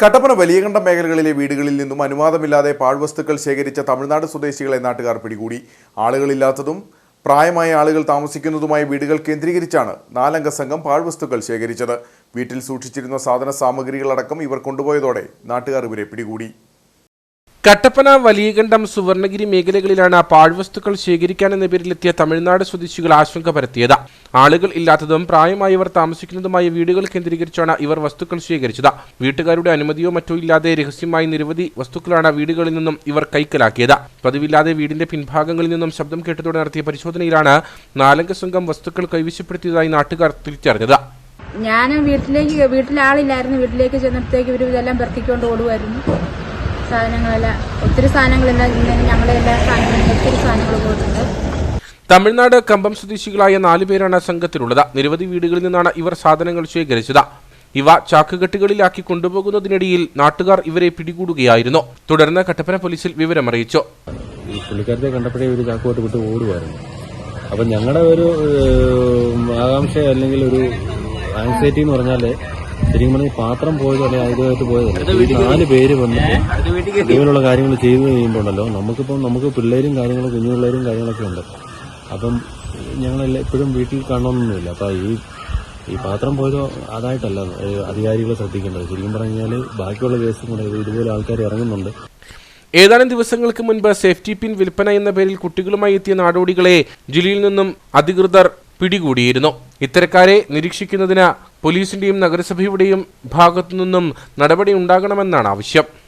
കട്ടപ്പന വലിയകണ്ഠം മേഖലകളിലെ വീടുകളിൽ നിന്നും അനുവാദമില്ലാതെ പാഴ്വസ്തുക്കൾ ശേഖരിച്ച തമിഴ്നാട് സ്വദേശികളെ നാട്ടുകാർ പിടികൂടി. ആളുകളില്ലാത്തതും പ്രായമായ ആളുകൾ താമസിക്കുന്നതുമായ വീടുകൾ കേന്ദ്രീകരിച്ചാണ് നാലംഗ സംഘം പാഴ്വസ്തുക്കൾ ശേഖരിച്ചത്. വീട്ടിൽ സൂക്ഷിച്ചിരുന്ന സാധന സാമഗ്രികളടക്കം ഇവർ കൊണ്ടുപോയതോടെ നാട്ടുകാർ ഇവരെ പിടികൂടി. കട്ടപ്പന വലിയകണ്ഠം സുവർണഗിരി മേഖലകളിലാണ് പാഴ്വസ്തുക്കൾ ശേഖരിക്കാനെന്ന പേരിലെത്തിയ തമിഴ്നാട് സ്വദേശികൾ ആശങ്ക പരത്തിയത്. ആളുകൾ ഇല്ലാത്തതും പ്രായമായവർ താമസിക്കുന്നതുമായ വീടുകൾ കേന്ദ്രീകരിച്ചാണ് ഇവർ വസ്തുക്കൾ ശേഖരിച്ചത്. വീട്ടുകാരുടെ അനുമതിയോ മറ്റോ ഇല്ലാതെ രഹസ്യമായി നിരവധി വസ്തുക്കളാണ് വീടുകളിൽ നിന്നും ഇവർ കൈക്കലാക്കിയത്. പതിവില്ലാതെ വീടിന്റെ പിൻഭാഗങ്ങളിൽ നിന്നും ശബ്ദം കേട്ടതോടെ നടത്തിയ പരിശോധനയിലാണ് നാലംഗ സംഘം വസ്തുക്കൾ കൈവശപ്പെടുത്തിയതായി നാട്ടുകാർ തിരിച്ചറിഞ്ഞത്. ഞാൻ വീട്ടിലേക്ക് വീട്ടിലാളില്ലായിരുന്നു. വീട്ടിലേക്ക് ചെന്നപ്പോഴത്തേക്ക് ഇവർ ഇതെല്ലാം പെറുക്കിക്കൊണ്ട് ഓടുമായിരുന്നു സാധനങ്ങളെല്ലാം. ഒത്തിരി എല്ലാ സാധനങ്ങളും സാധനങ്ങൾ പോയിട്ടുണ്ട്. തമിഴ്നാട് കമ്പം സ്വദേശികളായ നാലു പേരാണ് സംഘത്തിലുള്ളത്. നിരവധി വീടുകളിൽ നിന്നാണ് ഇവർ സാധനങ്ങൾ ശേഖരിച്ചത്. ഇവ ചാക്കുകെട്ടുകളിലാക്കി കൊണ്ടുപോകുന്നതിനിടയിൽ നാട്ടുകാർ ഇവരെ പിടികൂടുകയായിരുന്നു. തുടർന്ന് കട്ടപ്പന പോലീസിൽ വിവരമറിയിച്ചു. ഈ പുള്ളിക്കാരത്തെ കണ്ടപ്പോഴേ ഒരു ചാക്കോട്ട് വിട്ട് ഓടുമായിരുന്നു അപ്പം ഞങ്ങളുടെ ഒരു ആകാംക്ഷ അല്ലെങ്കിൽ ഒരു ആൻസൈറ്റി എന്ന് പറഞ്ഞാൽ ശരിക്കും പറഞ്ഞാൽ ഈ പാത്രം പോയതല്ല അല്ലെങ്കിൽ ആയുധമായിട്ട് പോയതല്ല നാല് പേര് വന്നിട്ട് ഇതുപോലുള്ള കാര്യങ്ങൾ ചെയ്തു കഴിയുമ്പോണ്ടല്ലോ നമുക്കിപ്പം നമുക്ക് പിള്ളേരും കാര്യങ്ങളും കുഞ്ഞു പിള്ളേരും കാര്യങ്ങളൊക്കെ ഉണ്ട്. അപ്പം ഞങ്ങളെല്ലാം എപ്പോഴും വീട്ടിൽ കാണണമെന്നൊന്നുമില്ല അപ്പം ഈ ഈ പാത്രം പോയതോ അതായിട്ടല്ല അധികാരികളെ അധികാരികൾ ശ്രദ്ധിക്കേണ്ടത്. ശരിക്കും പറഞ്ഞാൽ ബാക്കിയുള്ള കേസും കൂടെ ഇത് ഇതുപോലെ ആൾക്കാർ ഇറങ്ങുന്നുണ്ട്. ഏതാനും ദിവസങ്ങൾക്ക് മുൻപ് സേഫ്റ്റി പിൻ വിൽപ്പന എന്ന പേരിൽ കുട്ടികളുമായി എത്തിയ നാടോടികളെ ജില്ലയിൽ നിന്നും അധികൃതർ പിടികൂടിയിരുന്നു. ഇത്തരക്കാരെ നിരീക്ഷിക്കുന്നതിന് പോലീസിന്റെയും നഗരസഭയുടെയും ഭാഗത്തുനിന്നും നടപടി ഉണ്ടാകണമെന്നാണ് ആവശ്യം.